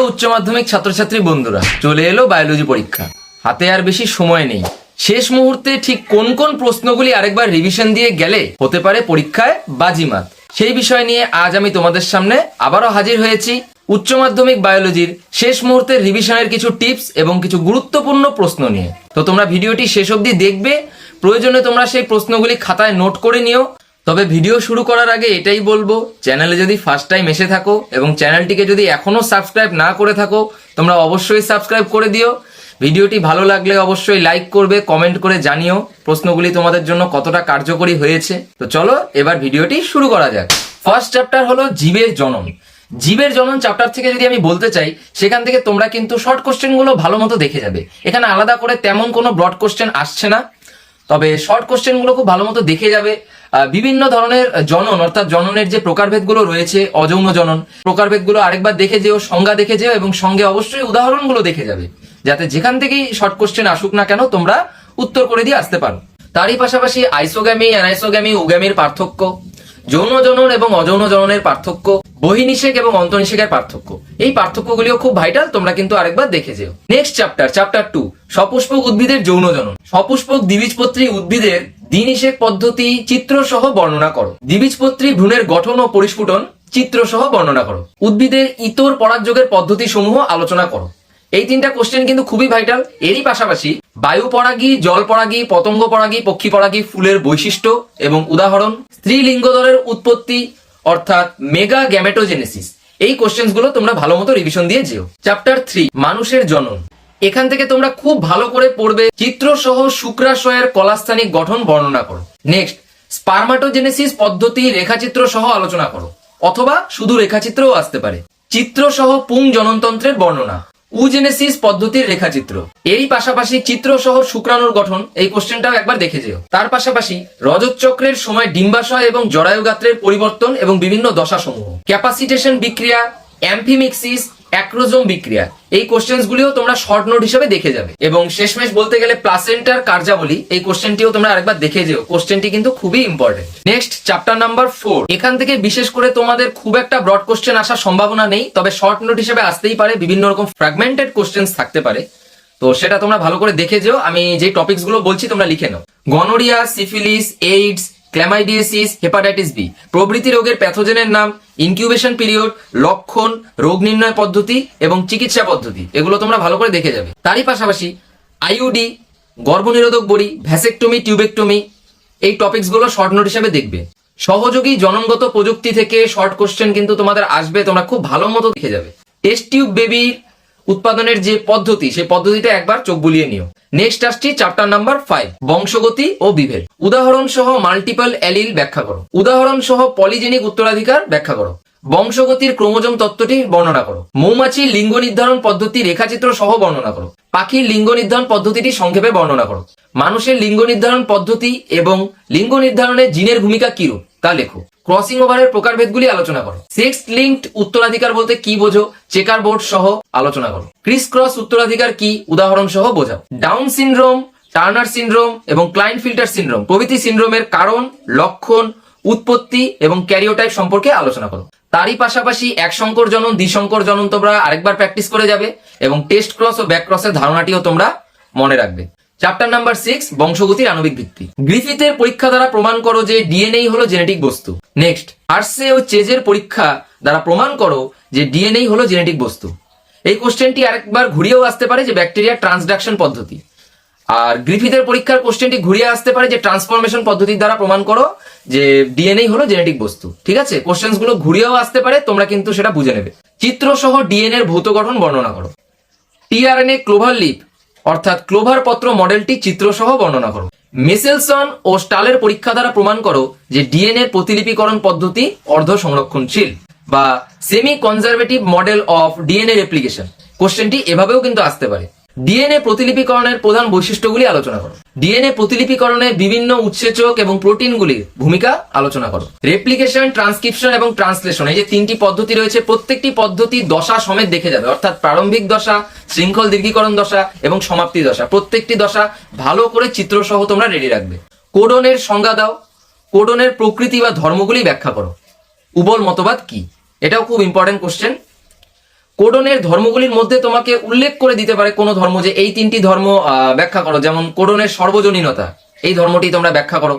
Hello উচ্চ মাধ্যমিক ছাত্রছাত্রী বন্ধুরা, চলে এলো বায়োলজি পরীক্ষা। হাতে আর বেশি সময় নেই। শেষ মুহূর্তে ঠিক কোন কোন প্রশ্নগুলি আরেকবার রিভিশন দিয়ে গেলে হতে পারে পরীক্ষায় বাজিমাত। সেই বিষয় নিয়ে আজ আমি তোমাদের সামনে আবারও হাজির হয়েছি। উচ্চ মাধ্যমিক বায়োলজির শেষ মুহূর্তের রিভিশনের কিছু টিপস এবং কিছু গুরুত্বপূর্ণ প্রশ্ন নিয়ে। তো তোমরা ভিডিওটি শেষ অবধি দেখবে। প্রয়োজনে তোমরা সেই প্রশ্নগুলি খাতায় নোট করে নিও। তবে ভিডিও শুরু করার আগে এটাই বলব, চ্যানেলে যদি ফার্স্ট টাইম এসে থাকো এবং চ্যানেলটিকে যদি এখনও সাবস্ক্রাইব না করে থাকো, তোমরা অবশ্যই সাবস্ক্রাইব করে দিও। ভিডিওটি ভালো লাগলে অবশ্যই লাইক করবে কমেন্ট করে জানিও প্রশ্নগুলি তোমাদের জন্য কতটা কার্যকরী হয়েছে। তো চলো এবার ভিডিওটি শুরু করা যাক। ফার্স্ট চ্যাপ্টার হলো জীবের জনন। জীবের জনন চ্যাপ্টার থেকে যদি আমি বলতে চাই, সেখান থেকে তোমরা কিন্তু শর্ট কোশ্চেনগুলো ভালো মতো দেখে যাবে। এখানে আলাদা করে তেমন কোনো ব্রড কোশ্চেন আসছে না, তবে শর্ট কোশ্চেনগুলো খুব ভালো মতো দেখে যাবে। বিভিন্ন ধরনের জনন, অর্থাৎ জননের যে প্রকারভেদগুলো রয়েছে, অযৌন জনন, প্রকারভেদগুলো আরেকবার দেখে যেও, সংজ্ঞা দেখে যেও এবং সঙ্গে অবশ্যই উদাহরণগুলো দেখে যাবে। যাতে যেখান থেকেই শর্ট কোশ্চেন আসুক না কেন, তোমরা উত্তর করে দিয়ে আসতে পারো। তারই পাশাপাশি আইসোগ্যামি, অ্যানাইসোগ্যামি, উগ্যামির পার্থক্য, যৌন জনন এবং অযৌন জননের পার্থক্য, বহিনিষেক এবং অন্তনিষেকের পার্থক্য। এই পার্থক্যগুলিও খুব ভাইটাল তোমরা কিন্তু আরেকবার দেখে যেও। নেক্সট চ্যাপ্টার চ্যাপ্টার টু সপুষ্পক উদ্ভিদের যৌন জনন। সপুষ্পক দ্বিবীজপত্রী উদ্ভিদের দ্বিনিষেক পদ্ধতি চিত্র সহ বর্ণনা করো। দ্বিবীজপত্রী ভ্রূণের গঠন ও পরিস্ফুটন চিত্র সহ বর্ণনা করো। উদ্ভিদের ইতর পরাগযোগের পদ্ধতি সমূহ আলোচনা করো। এই তিনটা কোশ্চেন কিন্তু খুবই ভাইটাল এরই পাশাপাশি বায়ু পরাগী জল পরাগী পতঙ্গ পরাগী পক্ষী পরাগী ফুলের বৈশিষ্ট্য এবং উদাহরণ স্ত্রীলিঙ্গদলের উৎপত্তি অর্থাৎ মেগা গ্যামেটোজেনেসিস এই কোশ্চেন্সগুলো তোমরা ভালো মতো রিভিশন দিয়ে যেও। চ্যাপ্টার থ্রি মানুষের জনন। এখান থেকে তোমরা খুব ভালো করে পড়বে। চিত্র সহ শুক্রাশয়ের কলাস্থানিক গঠন বর্ণনা করো। নেক্সট স্পার্মাটোজেনেসিস পদ্ধতি রেখাচিত্র সহ আলোচনা করো। অথবা শুধু রেখাচিত্রও আসতে পারে। চিত্র সহ পুং জননতন্ত্রের বর্ণনা। উজেনেসিস পদ্ধতির রেখাচিত্র। এরই পাশাপাশি চিত্র সহ শুক্রাণুর গঠন, এই কোশ্চেনটাও একবার দেখে যেও। তার পাশাপাশি রজত চক্রের সময় ডিম্বাশয় এবং জরায়ু গাত্রের পরিবর্তন এবং বিভিন্ন দশাসমূহ। ক্যাপাসিটেশন বিক্রিয়া অ্যাম্ফিমিক্সিস অ্যাক্রোজোম বিক্রিয়া। এই কোশ্চেন্স গুলিও তোমরা শর্ট নোট হিসেবে দেখে যাবে। এবং শেষমেশ বলতে গেলে প্লাসেন্টার কার্যাবলী, এই কোশ্চেনটিও তোমরা আরেকবার দেখে যেও। কোশ্চেনটি কিন্তু খুবই important next chapter number four এখান থেকে বিশেষ করে তোমাদের খুব একটা ব্রড কোশ্চেন আসার সম্ভাবনা নেই, তবে শর্ট নোট হিসেবে আসতেই পারে, বিভিন্ন রকম ফ্র্যাগমেন্টেড কোশ্চেন্স থাকতে পারে। তো সেটা তোমরা ভালো করে দেখে যেও। আমি যে টপিকসগুলো বলছি তোমরা লিখে নাও। Gonorrhoea syphilis AIDS chlamydiasis hepatitis B. প্রভৃতি রোগের প্যাথোজেনের নাম ইনকিউবেশন পিরিয়ড, লক্ষণ, রোগ নির্ণয় পদ্ধতি এবং চিকিৎসা পদ্ধতি। এগুলো তোমরা ভালো করে দেখে যাবে। তারই পাশাপাশি আইউডি গর্ভনিরোধক বড়ি, ভ্যাসেকটমি, টিউবেকটমি, এই টপিকসগুলো শর্ট নোট হিসাবে দেখবে। সহযোগী জননগত প্রযুক্তি থেকে শর্ট কোশ্চেন কিন্তু তোমাদের আসবে, তোমরা খুব ভালো মতো দেখে যাবে। টেস্ট টিউব বেবির উৎপাদনের যে পদ্ধতি, সেই পদ্ধতিটা একবার চোখ বুলিয়ে নিও। নেক্সট আসছি চ্যাপ্টার নাম্বার ফাইভ বংশগতি ও বিভেদ। উদাহরণ সহ মাল্টিপল অ্যালিল ব্যাখ্যা করো। উদাহরণ সহ পলিজেনিক উত্তরাধিকার ব্যাখ্যা করো। বংশগতির ক্রোমোজোম তত্ত্বটি বর্ণনা করো। মৌমাছির লিঙ্গ নির্ধারণ পদ্ধতি রেখাচিত্র সহ বর্ণনা করো। পাখির লিঙ্গ নির্ধারণ পদ্ধতিটি সংক্ষেপে বর্ণনা করো। মানুষের লিঙ্গ নির্ধারণ পদ্ধতি এবং লিঙ্গ নির্ধারণে জিনের ভূমিকা কিরূপ তা লেখো। ক্রসিং ওভারের প্রকারভেদগুলি আলোচনা করো। সেক্স লিঙ্কড উত্তরাধিকার বলতে কি বোঝো? চেকার বোর্ড সহ আলোচনা করো। ক্রিস ক্রস উত্তরাধিকার কি? উদাহরণ সহ বোঝাও। ডাউন সিনড্রোম টার্নার সিনড্রোম এবং ক্লাইন ফিল্টার সিনড্রোম প্রভৃতি সিনড্রোমের কারণ, লক্ষণ, উৎপত্তি এবং ক্যারিওটাইপ সম্পর্কে আলোচনা করো। তারই পাশাপাশি এক সংকর জনন দ্বিসংকর জনন তোমরা আরেকবার প্র্যাকটিস করে যাবে এবং টেস্ট ক্রস ও ব্যাক ক্রসের ধারণাটিও তোমরা মনে রাখবে। চ্যাপ্টার নাম্বার সিক্স বংশগতির আণবিক ভিত্তি। গ্রিফিথের পরীক্ষা দ্বারা প্রমাণ করো যে ডিএনএ হলো জেনেটিক বস্তু। নেক্সট আর্সে ও চেজের পরীক্ষা দ্বারা প্রমাণ করো যে ডিএনএ হলো জেনেটিক বস্তু। এই কোশ্চেনটি আরেকবার ঘুরিয়েও আসতে পারে যে ব্যাকটেরিয়ার ট্রান্সডাকশন পদ্ধতি। আর গ্রিফিথের পরীক্ষার কোশ্চেনটি ঘুরিয়ে আসতে পারে যে ট্রান্সফরমেশন পদ্ধতির দ্বারা প্রমাণ করো যে ডিএনএ হলো জেনেটিক বস্তু। ঠিক আছে? কোশ্চেন্সগুলো ঘুরিয়েও আসতে পারে, তোমরা কিন্তু সেটা বুঝে নেবে। চিত্র সহ ডিএনএ এর ভৌত গঠন বর্ণনা করো। টিআরএনএ ক্লোভার লিপ অর্থাৎ ক্লোভার পত্র মডেলটি চিত্রসহ বর্ণনা করো। মেসেলসন ও স্টালের পরীক্ষা দ্বারা প্রমাণ করো যে ডিএনএ প্রতিলিপিকরণ পদ্ধতি অর্ধ সংরক্ষণশীল বা semi conservative model of DNA replication কোশ্চেনটি এভাবেও কিন্তু আসতে পারে। ডিএনএ প্রতিলিপিকরণের প্রধান বৈশিষ্ট্যগুলি আলোচনা করো। ডিএনএ প্রতিলিপিকরণে বিভিন্ন উৎসেচক এবং প্রোটিনগুলির ভূমিকা আলোচনা করো। রেপ্লিকেশন ট্রান্সক্রিপশন এবং ট্রান্সলেশন এই যে তিনটি পদ্ধতি রয়েছে, প্রত্যেকটি পদ্ধতি দশা সমেত দেখে যাবে। অর্থাৎ প্রারম্ভিক দশা, শৃঙ্খল দীর্ঘীকরণ দশা এবং সমাপ্তি দশা। প্রত্যেকটি দশা ভালো করে চিত্রসহ তোমরা রেডি রাখবে। কোডনের সংজ্ঞা দাও। কোডনের প্রকৃতি বা ধর্মগুলি ব্যাখ্যা করো। উবল মতবাদ কি? এটাও খুব ইম্পর্টেন্ট কোশ্চেন কোডনের ধর্মগুলির মধ্যে তোমাকে উল্লেখ করে দিতে পারে কোনো ধর্ম যে এই তিনটি ধর্ম ব্যাখ্যা করো। যেমন কোডনের সর্বজনীনতা, এই ধর্মটি তোমরা ব্যাখ্যা করো।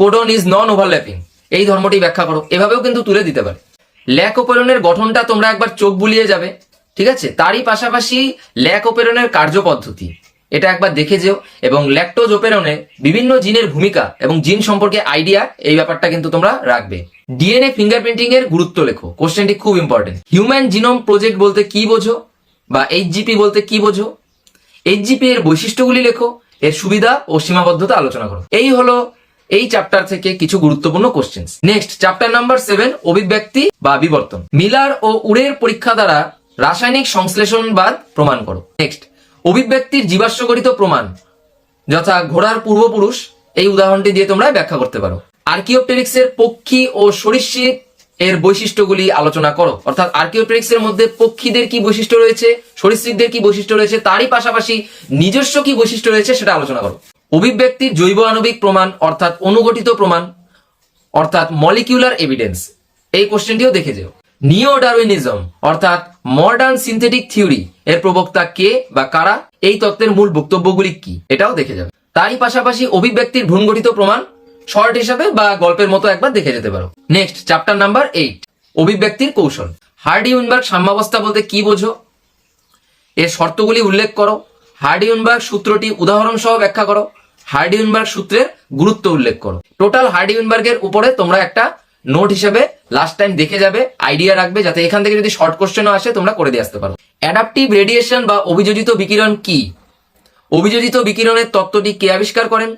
কোডন ইজ নন ওভারল্যাপিং এই ধর্মটি ব্যাখ্যা করো। এভাবেও কিন্তু তুলে দিতে পারে। ল্যাক ওপেরনের গঠনটা তোমরা একবার চোখ বুলিয়ে যাবে, ঠিক আছে? তারই পাশাপাশি ল্যাক ওপেরনের কার্যপদ্ধতি। এটা একবার দেখে যেও। এবং ল্যাকটোজ ওপেরনে বিভিন্ন জিনের ভূমিকা এবং জিন সম্পর্কে আইডিয়া এই ব্যাপারটা কিন্তু তোমরা রাখবে। ডিএনএ ফিঙ্গারপ্রিন্টিং এর গুরুত্ব লেখো। কোশ্চেনটি খুব ইম্পর্টেন্ট হিউম্যান জিনোম প্রজেক্ট বলতে কি বোঝো? বা এইচজিপি বলতে কি বোঝো? এইচজিপি এর বৈশিষ্ট্যগুলি লেখো। এর সুবিধা ও সীমাবদ্ধতা আলোচনা করো। এই হলো এই চ্যাপ্টার থেকে কিছু গুরুত্বপূর্ণ question next chapter number seven অভিব্যক্তি বা বিবর্তন। মিলার ও উড়ের পরীক্ষা দ্বারা রাসায়নিক সংশ্লেষণবাদ প্রমাণ করো। নেক্সট অভিব্যক্তির জীবাশ্মগঠিত প্রমাণ, যথা ঘোড়ার পূর্বপুরুষ এই উদাহরণটি দিয়ে তোমরা ব্যাখ্যা করতে পারো। আর্কিওপটেরিক্স এর পক্ষী ও সরীসৃপ এর বৈশিষ্ট্যগুলি আলোচনা করো। অর্থাৎ আর্কিওপটেরিক্স এর মধ্যে পক্ষীদের কি বৈশিষ্ট্য রয়েছে, সরীসৃপদের কি বৈশিষ্ট্য রয়েছে, তারই পাশাপাশি নিজস্ব কি বৈশিষ্ট্য রয়েছে সেটা আলোচনা করো। অভিব্যক্তির জৈব আণবিক প্রমাণ, অর্থাৎ অনুগঠিত প্রমাণ, অর্থাৎ মলিকিউলার এভিডেন্স এই কোশ্চেনটিও দেখে যেও। নিও ডারউইনিজম অর্থাৎ মডার্ন সিনথেটিক থিওরি এর প্রবক্তা কে বা কারা? এই তত্ত্বের মূল বক্তব্যগুলি কি? এটাও দেখে যাবে। তারই পাশাপাশি অভিব্যক্তির ভ্রূণগঠিত প্রমাণ শর্ট হিসাবে বা গল্পের মতো একবার দেখে যেতে পারো। নেক্সট, চ্যাপ্টার নাম্বার এইট, অভিব্যক্তির কৌশল। হার্ডি উইনবার্গ সাম্যাবস্থা বলতে কি বোঝো? এর শর্তগুলি উল্লেখ করো। হার্ডিউনবার্গ সূত্রটি উদাহরণ সহ ব্যাখ্যা করো। হার্ডিউনবার্গ সূত্রের গুরুত্ব উল্লেখ করো। টোটাল হার্ডিউনবার্গের উপরে তোমরা একটা নোট হিসেবে লাস্ট টাইম দেখে যাবে আইডিয়া রাখবে, যাতে এখান থেকে যদি শর্ট কোশ্চেনও আসে, তোমরা করে দিয়ে আসতে পারো। অ্যাডাপটিভ রেডিয়েশন বা অভিযোজিত বিকিরণ কি? অভিযোজিত বিকিরণের তত্ত্বটি কে আবিষ্কার করেন?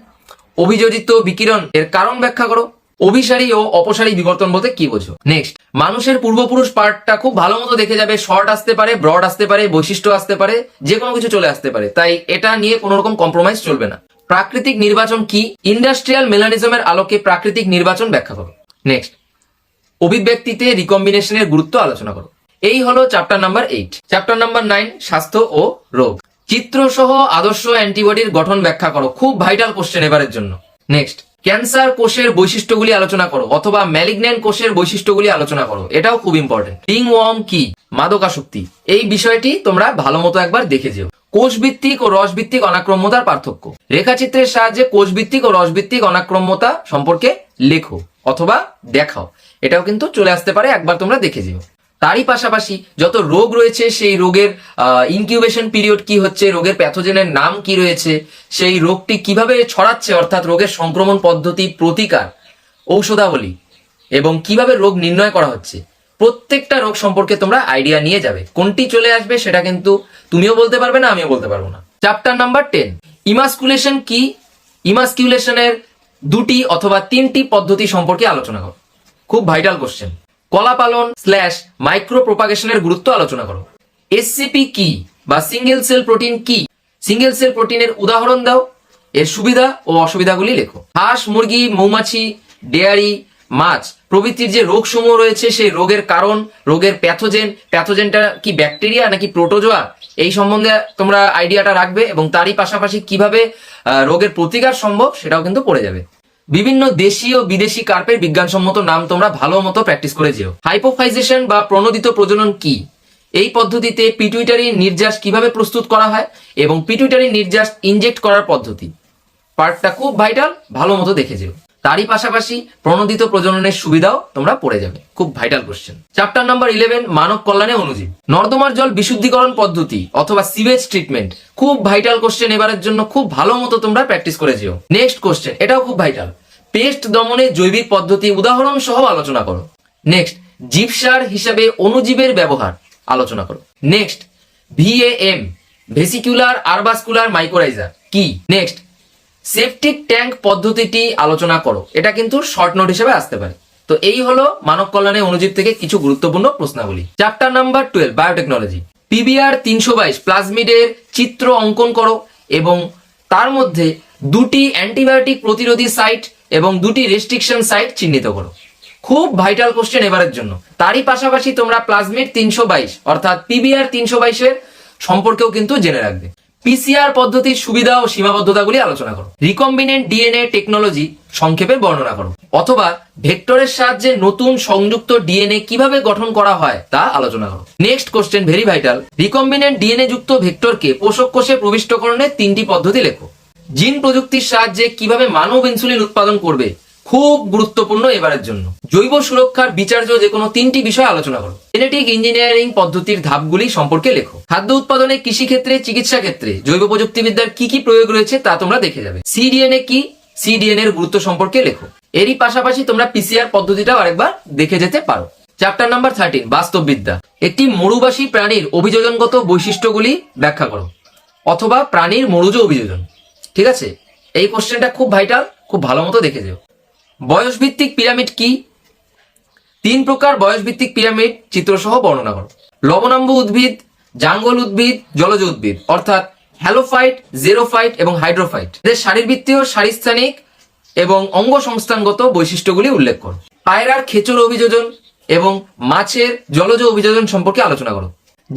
অভিযোজিত বিকিরণ এর কারণ ব্যাখ্যা করো। অভিসারী ও অপসারী বিবর্তন বলতে কি বোঝো? নেক্সট মানুষের পূর্বপুরুষ পার্টটা খুব ভালো মতো দেখে যাবে শর্ট আসতে পারে ব্রড আসতে পারে, বৈশিষ্ট্য আসতে পারে যে কোনো কিছু চলে আসতে পারে। তাই এটা নিয়ে কোনো রকম কম্প্রোমাইজ চলবে না। প্রাকৃতিক নির্বাচন কি? ইন্ডাস্ট্রিয়াল মেলানিজমের আলোকে প্রাকৃতিক নির্বাচন ব্যাখ্যা করো। নেক্সট অভিব্যক্তিতে রিকম্বিনেশনের গুরুত্ব আলোচনা করো। এই হলো chapter number eight chapter number nine স্বাস্থ্য ও রোগ। চিত্র সহ আদর্শ অ্যান্টিবডির গঠন ব্যাখ্যা করো। খুব ভাইটাল কোশ্চেন এবারের জন্য। নেক্সট ক্যান্সার কোষের বৈশিষ্ট্যগুলি আলোচনা করো, অথবা ম্যালিগন্যান্ট কোষের বৈশিষ্ট্যগুলি আলোচনা করো। এটাও খুব ইম্পর্টেন্ট রিং ওয়ার্ম কি? মাদকাসক্তি। এই বিষয়টি তোমরা ভালো মতো একবার দেখে যেও। কোষ ভিত্তিক ও রস ভিত্তিক অনাক্রম্যতার পার্থক্য। রেখাচিত্রের সাহায্যে কোষ ভিত্তিক ও রস ভিত্তিক অনাক্রম্যতা সম্পর্কে লেখো, অথবা দেখাও। এটাও কিন্তু চলে আসতে পারে, একবার তোমরা দেখে যেও। তারই পাশাপাশি যত রোগ রয়েছে, সেই রোগের ইনকিউবেশন পিরিয়ড কি হচ্ছে, রোগের প্যাথোজেনের নাম কি রয়েছে, সেই রোগটি কীভাবে ছড়াচ্ছে, অর্থাৎ রোগের সংক্রমণ পদ্ধতি প্রতিকার, ঔষধাবলী এবং কীভাবে রোগ নির্ণয় করা হচ্ছে, প্রত্যেকটা রোগ সম্পর্কে তোমরা আইডিয়া নিয়ে যাবে। কোনটি চলে আসবে সেটা কিন্তু তুমিও বলতে পারবে না, আমিও বলতে পারব না। চ্যাপ্টার নাম্বার টেন ইমাসকুলেশন কি? ইমাসকিউলেশনের দুটি অথবা তিনটি পদ্ধতি সম্পর্কে আলোচনা করো। খুব ভাইটাল কোশ্চেন কলা পালন স্ল্যাশ মাইক্রো প্রোপাগেশনের গুরুত্ব আলোচনা করো। এসসিপি কি বা সিঙ্গেল সেল প্রোটিন কি? সিঙ্গেল সেল প্রোটিনের উদাহরণ দাও। এর সুবিধা ও অসুবিধাগুলি লেখো। হাঁস, মুরগি, মৌমাছি, ডেয়ারি, মাছ প্রভৃতির যে রোগ সমূহ রয়েছে সেই রোগের কারণ, রোগের প্যাথোজেন প্যাথোজেনটা কি ব্যাকটেরিয়া নাকি প্রোটোজোয়া এই সম্বন্ধে তোমরা আইডিয়াটা রাখবে এবং তারই পাশাপাশি কীভাবে রোগের প্রতিকার সম্ভব সেটাও কিন্তু পড়ে যাবে। বিভিন্ন দেশি ও বিদেশি কার্পের বিজ্ঞানসম্মত নাম তোমরা ভালো মতো প্র্যাকটিস করে যেও। হাইপোফাইজেশন বা প্রণোদিত প্রজনন কি? এই পদ্ধতিতে পিটুইটারি নির্যাস কীভাবে প্রস্তুত করা হয় এবং পিটুইটারি নির্যাস ইনজেক্ট করার পদ্ধতি? পার্টটা খুব ভাইটাল ভালো মতো দেখে যেও। তারই পাশাপাশি প্রণোদিত প্রজননের সুবিধাও তোমরা পড়ে যাবে। খুব vital question chapter number eleven মানব কল্যাণে অনুজীব। নর্দমার জল বিশুদ্ধিকরণ পদ্ধতি অথবা সিভেজ ট্রিটমেন্ট খুব ভাইটাল কোশ্চেন এবারের জন্য খুব ভালো মতো তোমরা প্র্যাকটিস করে যেও। নেক্সট কোশ্চেন এটাও খুব ভাইটাল পেস্ট দমনে জৈবিক পদ্ধতি উদাহরণ সহ আলোচনা করো। নেক্সট জীবসার হিসাবে অণুজীবের ব্যবহার আলোচনা করো। নেক্সট, ভিএএম ভেসিকুলার আরবাসকুলার মাইক্রোরাইজার কি? নেক্সট, সেপটিক ট্যাঙ্ক পদ্ধতিটি আলোচনা করো। এটা কিন্তু শর্ট নোট হিসেবে আসতে পারে। তো এই হলো মানব কল্যাণে অনুজীব থেকে কিছু গুরুত্বপূর্ণ প্রশ্নাবলী। Chapter number twelve biotechnology PBR তিনশো বাইশ প্লাজমিডের চিত্র অঙ্কন করো এবং তার মধ্যে দুটি অ্যান্টিবায়োটিক প্রতিরোধী সাইট এবং দুটি রেস্ট্রিকশন সাইট চিহ্নিত করো। খুব ভাইটাল কোশ্চেন এবারের জন্য। তারই পাশাপাশি তোমরা প্লাজমিড তিনশো বাইশ, অর্থাৎ পিবিআর তিনশো বাইশের সম্পর্কেও কিন্তু জেনে রাখবে। পিসিআর পদ্ধতির সুবিধা ও সীমাবদ্ধতাগুলি আলোচনা করো। রিকম্বিনেন্ট ডিএনএ টেকনোলজি সংক্ষেপে বর্ণনা করো। অথবা ভেক্টরের সাহায্যে নতুন সংযুক্ত ডিএনএ কীভাবে গঠন করা হয় তা আলোচনা করো। Next question very vital recombinant DNA যুক্ত ভেক্টরকে পোষক কোষে প্রবিষ্টকরণের তিনটি পদ্ধতি লেখো। জিন প্রযুক্তির সাহায্যে কীভাবে মানব ইনসুলিন উৎপাদন করবে, খুব গুরুত্বপূর্ণ এবারের জন্য। জৈব সুরক্ষার বিচার্য যে কোনো তিনটি বিষয় আলোচনা করো। জেনেটিক ইঞ্জিনিয়ারিং পদ্ধতির ধাপগুলি সম্পর্কে লেখো। খাদ্য উৎপাদনে কৃষি ক্ষেত্রে চিকিৎসা ক্ষেত্রে জৈব প্রযুক্তিবিদ্যার কি কি প্রয়োগ রয়েছে তা তোমরা দেখে যাবে। সিডিএনএ কি? সিডিএনএ এর গুরুত্ব সম্পর্কে লেখো। এরই পাশাপাশি তোমরা পিসিআর পদ্ধতিটাও আরেকবার দেখে যেতে পারো। চ্যাপ্টার নাম্বার থার্টিন, বাস্তববিদ্যা। একটি মরুবাসী প্রাণীর অভিযোজনগত বৈশিষ্ট্যগুলি ব্যাখ্যা করো। অথবা প্রাণীর মরুজ অভিযোজন। ঠিক আছে? এই কোশ্চেনটা খুব ভাইটাল খুব ভালো মতো দেখে যেও। বয়সভিত্তিক পিরামিড কি? তিন প্রকার বয়সভিত্তিক পিরামিড চিত্রসহ বর্ণনা করো। লবণাম্ব উদ্ভিদ, জাঙ্গল উদ্ভিদ, জলজ উদ্ভিদ, অর্থাৎ হ্যালোফাইট, জেরোফাইট এবং হাইড্রোফাইট। এদের শারীরবৃত্তীয়, শারীরস্থানিক এবং অঙ্গ সংস্থানগত বৈশিষ্ট্যগুলি উল্লেখ করো। পায়রার খেচর অভিযোজন এবং মাছের জলজ অভিযোজন সম্পর্কে আলোচনা করো।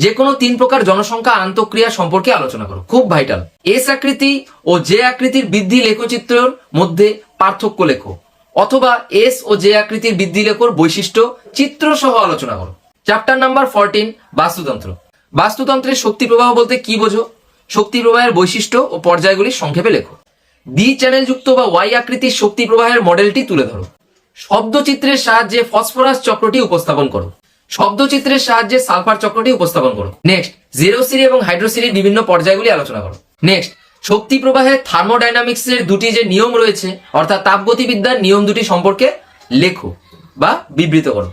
যে কোনো তিন প্রকার জনসংখ্যা আন্তঃক্রিয়া সম্পর্কে আলোচনা করো। খুব ভাইটাল এস আকৃতি ও জে আকৃতির বৃদ্ধি লেখচিত্রের মধ্যে পার্থক্য লেখো। অথবা এস ও জে আকৃতির বৃদ্ধি লেখর বৈশিষ্ট্য চিত্র সহ আলোচনা করো। চ্যাপ্টার নাম্বার ফোরটিন বাস্তুতন্ত্র। বাস্তুতন্ত্রের শক্তি প্রবাহ বলতে কি বোঝো? শক্তি প্রবাহের বৈশিষ্ট্য ও পর্যায়গুলি সংক্ষেপে লেখো। বি চ্যানেল যুক্ত বা ওয়াই আকৃতির শক্তি প্রবাহের মডেলটি তুলে ধরো। শব্দচিত্রের সাহায্যে ফসফরাস চক্রটি উপস্থাপন করো। শব্দচিত্রের সাহায্যে সালফার চক্রটি উপস্থাপন করো। নেক্সট জিরো সিরি এবং হাইড্রোসিরির বিভিন্ন পর্যায়গুলি আলোচনা করো। নেক্সট শক্তি প্রবাহের থার্মোডাইনামিক্স এর দুটি যে নিয়ম রয়েছে, অর্থাৎ তাপগতিবিদ্যার নিয়ম দুটি সম্পর্কে লেখো বা বিবৃত করো।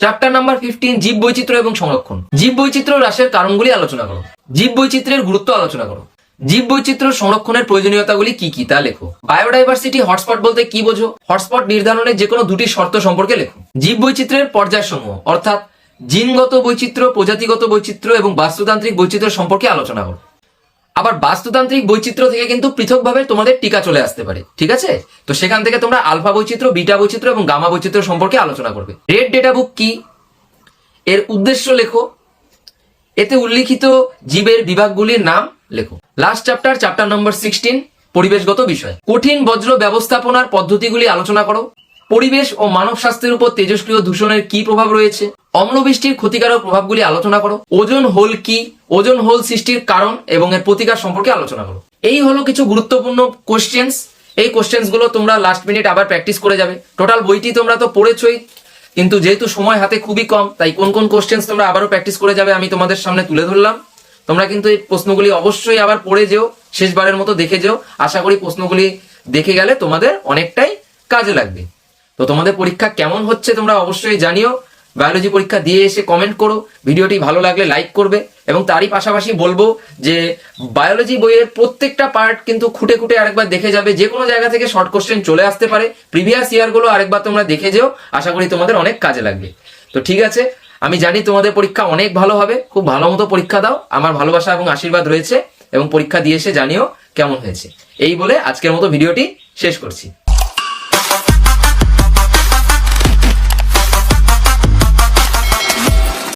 চ্যাপ্টার নাম্বার ফিফটিন জীব বৈচিত্র্য এবং সংরক্ষণ। জীব বৈচিত্র্য হ্রাসের কারণগুলি আলোচনা করো। জীব বৈচিত্র্যের গুরুত্ব আলোচনা করো। জীব বৈচিত্র্য সংরক্ষণের প্রয়োজনীয়তাগুলি কি কি তা লেখো। বায়োডাইভার্সিটি হটস্পট বলতে কি বোঝো? হটস্পট নির্ধারণের যে কোনো দুটি শর্ত সম্পর্কে লেখো। জীব বৈচিত্র্যের পর্যায়সমূহ, অর্থাৎ জিনগত বৈচিত্র্য, প্রজাতিগত বৈচিত্র্য এবং বাস্তুতান্ত্রিক বৈচিত্র্য সম্পর্কে আলোচনা করো আবার বাস্তুতান্ত্রিক বৈচিত্র্য থেকে কিন্তু পৃথকভাবে তোমাদের টিকা চলে আসতে পারে, ঠিক আছে? তো সেখান থেকে তোমরা আলফা বৈচিত্র্য, বিটা বৈচিত্র্য এবং গামা বৈচিত্র্য সম্পর্কে আলোচনা করবে। রেড ডেটা বুক কি? এর উদ্দেশ্য লেখো। এতে উল্লিখিত জীবের বিভাগগুলির নাম লেখো। Last chapter chapter number sixteen পরিবেশগত বিষয়। কঠিন বজ্র ব্যবস্থাপনার পদ্ধতিগুলি আলোচনা করো। পরিবেশ ও মানব স্বাস্থ্যের উপর তেজস্ক্রিয় দূষণের কি প্রভাব রয়েছে? অম্লবৃষ্টির ক্ষতিকারক প্রভাবগুলি আলোচনা করো। ওজন হোল কি? ওজন হোল সৃষ্টির কারণ এবং এর প্রতিকার সম্পর্কে আলোচনা করো। এই হলো কিছু গুরুত্বপূর্ণ কোশ্চেন্স এই কোশ্চেন্সগুলো তোমরা লাস্ট মিনিট আবার প্র্যাকটিস করে যাবে। টোটাল বইটি তোমরা তো পড়েছই, কিন্তু যেহেতু সময় হাতে খুবই কম, তাই কোন কোন কোশ্চেন্স তোমরা আবারও প্র্যাকটিস করে যাবে আমি তোমাদের সামনে তুলে ধরলাম। তোমরা কিন্তু এই প্রশ্নগুলি অবশ্যই আবার পড়ে যেও, শেষবারের মতো দেখে যেও। আশা করি প্রশ্নগুলি দেখে গেলে তোমাদের অনেকটাই কাজে লাগবে। তো তোমাদের পরীক্ষা কেমন হচ্ছে তোমরা অবশ্যই জানিও। বায়োলজি পরীক্ষা দিয়ে এসে কমেন্ট করো। ভিডিওটি ভালো লাগলে লাইক করবে এবং তারই পাশাপাশি বলব যে বায়োলজি বইয়ের প্রত্যেকটা পার্ট কিন্তু খুঁটে খুঁটে আরেকবার দেখে যাবে। যে কোনো জায়গা থেকে শর্ট কোশ্চেন চলে আসতে পারে। প্রিভিয়াস ইয়ারগুলো আরেকবার তোমরা দেখে যেও। আশা করি তোমাদের অনেক কাজে লাগবে। তো ঠিক আছে, আমি জানি তোমাদের পরীক্ষা অনেক ভালো হবে। খুব ভালো মতো পরীক্ষা দাও। আমার ভালোবাসা এবং আশীর্বাদ রয়েছে এবং পরীক্ষা দিয়ে এসে জানিও কেমন হয়েছে। এই বলে আজকের মতো ভিডিওটি শেষ করছি।